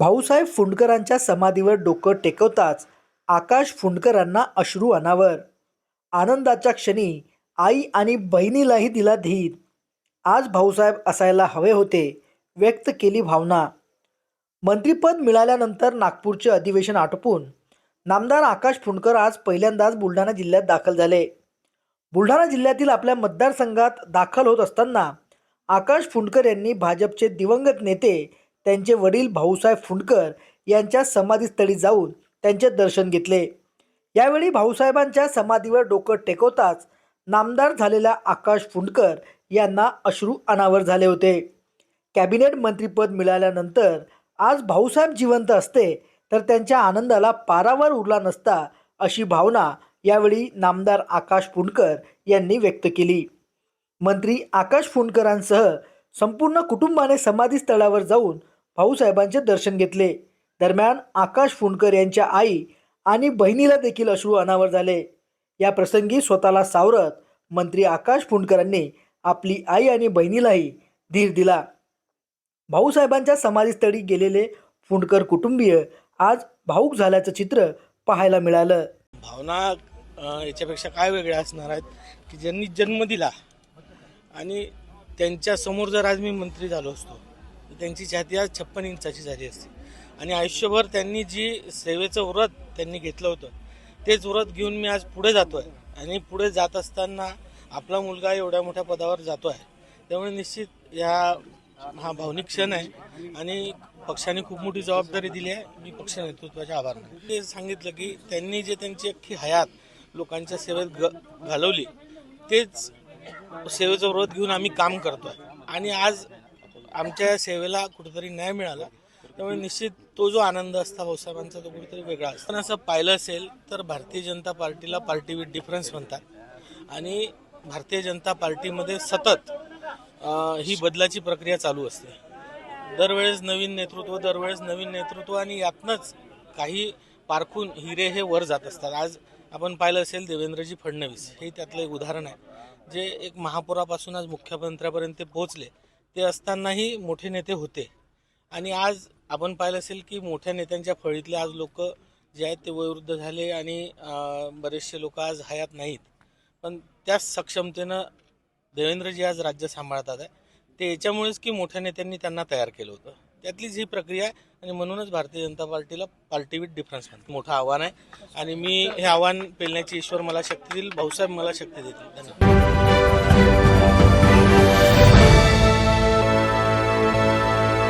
भाऊसाहेब फुंडकरांच्या समाधीवर डोकं टेकवताच आकाश फुंडकरांना अश्रू अनावर. आनंदाच्या क्षणी आई आणि बहिणीलाही दिला धीर. आज भाऊसाहेब असायला हवे होते व्यक्त केली भावना. मंत्रिपद मिळाल्यानंतर नागपूरचे अधिवेशन आटोपून नामदार आकाश फुंडकर आज पहिल्यांदाच बुलढाणा जिल्ह्यात दाखल झाले. बुलढाणा जिल्ह्यातील आपल्या मतदारसंघात दाखल होत असताना आकाश फुंडकर यांनी भाजपचे दिवंगत नेते त्यांचे वडील भाऊसाहेब फुंडकर यांच्या समाधीस्थळी जाऊन त्यांचे दर्शन घेतले. यावेळी भाऊसाहेबांच्या समाधीवर डोकं टेकवताच नामदार झालेल्या आकाश फुंडकर यांना अश्रू अनावर झाले होते. कॅबिनेट मंत्रीपद मिळाल्यानंतर आज भाऊसाहेब जिवंत असते तर त्यांच्या आनंदाला पारावर उरला नसता अशी भावना यावेळी नामदार आकाश फुंडकर यांनी व्यक्त केली. मंत्री आकाश फुंडकरांसह संपूर्ण कुटुंबाने समाधीस्थळावर जाऊन भाऊसाहेबांचे दर्शन घेतले. दरम्यान आकाश फुंडकर यांच्या आई आणि बहिणीला देखील अश्रू अनावर झाले. या प्रसंगी स्वतःला सावरत मंत्री आकाश फुंडकरांनी आपली आई आणि बहिणीलाही धीर दिला. भाऊसाहेबांच्या समाधीस्थळी गेलेले फुंडकर कुटुंबीय आज भाऊक झाल्याचं चित्र पाहायला मिळालं. भावना याच्यापेक्षा काय वेगळ्या असणार आहेत की ज्यांनी जन्म दिला आणि त्यांच्यासमोर जर आज मी मंत्री झालो असतो तर त्यांची छाती आज छप्पन इंचाची झाली असती. आणि आयुष्यभर त्यांनी जी सेवेचं व्रत त्यांनी घेतलं होतं तेच व्रत घेऊन मी आज पुढे जातो आहे आणि पुढे जात असताना आपला मुलगा एवढ्या मोठ्या पदावर जातो आहे त्यामुळे निश्चित या हा भावनिक क्षण आहे. आणि पक्षाने खूप मोठी जबाबदारी दिली आहे. मी पक्ष नेतृत्वाचे आभार ते सांगितलं की त्यांनी जे त्यांची अख्खी हयात लोकांच्या सेवेत ग घालवली तेच सेवेचं व्रत घेऊन आम्ही काम करतो आहे आणि आज आमच्या सेवेला कुठेतरी न्याय मिळाला. त्यामुळे निश्चित तो जो आनंद असता भाऊसाहेबांचा तो कुठेतरी वेगळा असतो. पण असं पाहिलं असेल तर भारतीय जनता पार्टीला पार्टी विथ डिफरन्स म्हणतात. आणि भारतीय जनता पार्टीमध्ये सतत ही बदलाची प्रक्रिया चालू असते. दरवेळेस नवीन नेतृत्व दरवेळेस नवीन नेतृत्व आणि यातनंच काही पारखून हिरे हे वर जात असतात. आज आपण पाहिलं असेल देवेंद्रजी फडणवीस हे त्यातलं एक उदाहरण आहे. जे एक महापौरापासून आज मुख्यमंत्र्यापर्यंत ते पोहोचले. ते असतानाही मोठे नेते होते. आणि आज आपण पाहिलं असेल की मोठ्या नेत्यांच्या फळीतले आज लोक जे आहेत ते वयोवृद्ध झाले आणि बरेचसे लोक आज हयात नाहीत. पण त्याच सक्षमतेनं देवेंद्रजी आज राज्य सांभाळतात आहे. ते याच्यामुळेच की मोठ्या नेत्यांनी त्यांना तयार केलं होतं. त्यातलीच ही प्रक्रिया आहे आणि म्हणूनच भारतीय जनता पार्टीला पार्टी विथ डिफरन्स म्हणतात. मोठं आव्हान आहे. आणि मी हे आव्हान पेलण्याची ईश्वर मला शक्ती देईल. भाऊसाहेब मला शक्ती देतील. धन्यवाद.